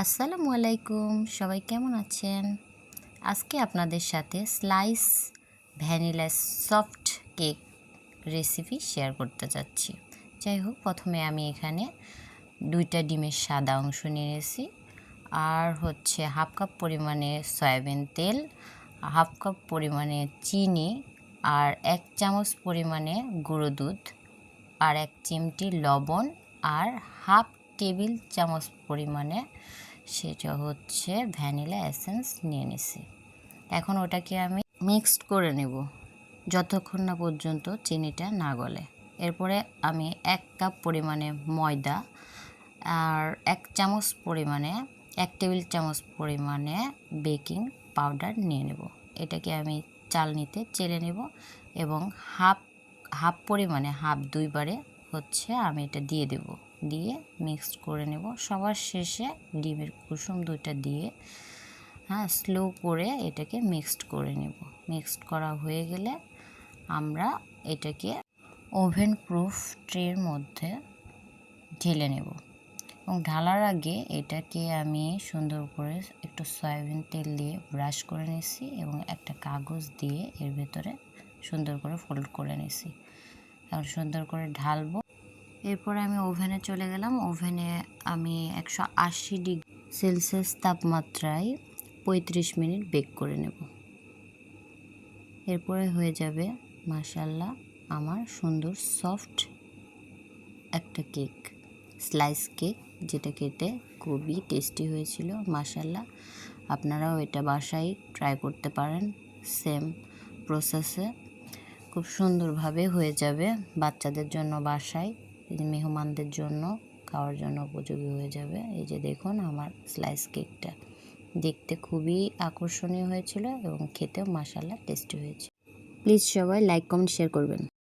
আসসালামু আলাইকুম, সবাই কেমন আছেন? আজকে আপনাদের সাথে slice vanilla soft cake recipe share করতে যাচ্ছি। যাই হোক, প্রথমে আমি এখানে দুইটা ডিমের সাদা অংশ নিয়েছি। আর হচ্ছে হাফ কাপ পরিমাণে সয়াবিন তেল, হাফ কাপ পরিমাণে চিনি আর এক চামচ পরিমাণে গুঁড়ো দুধ আর এক চিমটি লবণ আর হাফ টেবিল চামচ পরিমাণে, সেটা হচ্ছে ভ্যানিলা এসেন্স নিয়ে নিছি। এখন ওটাকে আমি মিক্সড করে নেব, যতক্ষণ না পর্যন্ত চিনিটা না গলে। এরপরে আমি এক কাপ পরিমাণে ময়দা আর এক চামচ পরিমাণে, এক টেবিল চামচ পরিমাণে বেকিং পাউডার নিয়ে নেব। এটাকে আমি চালনিতে চেলে নেব এবং হাফ হাফ পরিমাণে, হাফ দুইবারে হচ্ছে আমি এটা দিয়ে দেব। দিয়ে মিক্সড করে নেব। সবার শেষে ডিমের কুসুম দুইটা দিয়ে হ্যাঁ স্লো করে এটাকে মিক্সড করে নেব। মিক্সড করা হয়ে গেলে আমরা এটাকে ওভেন প্রুফ ট্রের মধ্যে ঢেলে নেব। এবং ঢালার আগে এটাকে আমি সুন্দর করে একটু সয়াবিন তেল দিয়ে ব্রাশ করে নিয়েছি এবং একটা কাগজ দিয়ে এর ভেতরে সুন্দর করে ফোল্ড করে নিয়েছি। এখন সুন্দর করে ঢালবো। এরপরে আমি ওভেনে চলে গেলাম। ওভেনে আমি একশো আশি ডিগ্রি সেলসিয়াস তাপমাত্রায় পঁয়ত্রিশ মিনিট বেক করে নেব। এরপরে হয়ে যাবে মাসাল্লাহ আমার সুন্দর সফট একটা কেক, স্লাইস কেক, যেটা খেতে খুবই টেস্টি হয়েছিল। মাসাল্লাহ আপনারাও এটা বাসায় ট্রাই করতে পারেন, সেম প্রসেসে। খুব সুন্দরভাবে হয়ে যাবে বাচ্চাদের জন্য বাসায়। মেহমানদের জন্য, খাওয়ার জন্য উপযোগী হয়ে যাবে। এই যে দেখুন আমার স্লাইস কেকটা দেখতে খুবই আকর্ষণীয় হয়েছিল এবং খেতেও মাসাল্লা টেস্টি হয়েছে। প্লিজ সবাই লাইক কমেন্ট শেয়ার করবেন।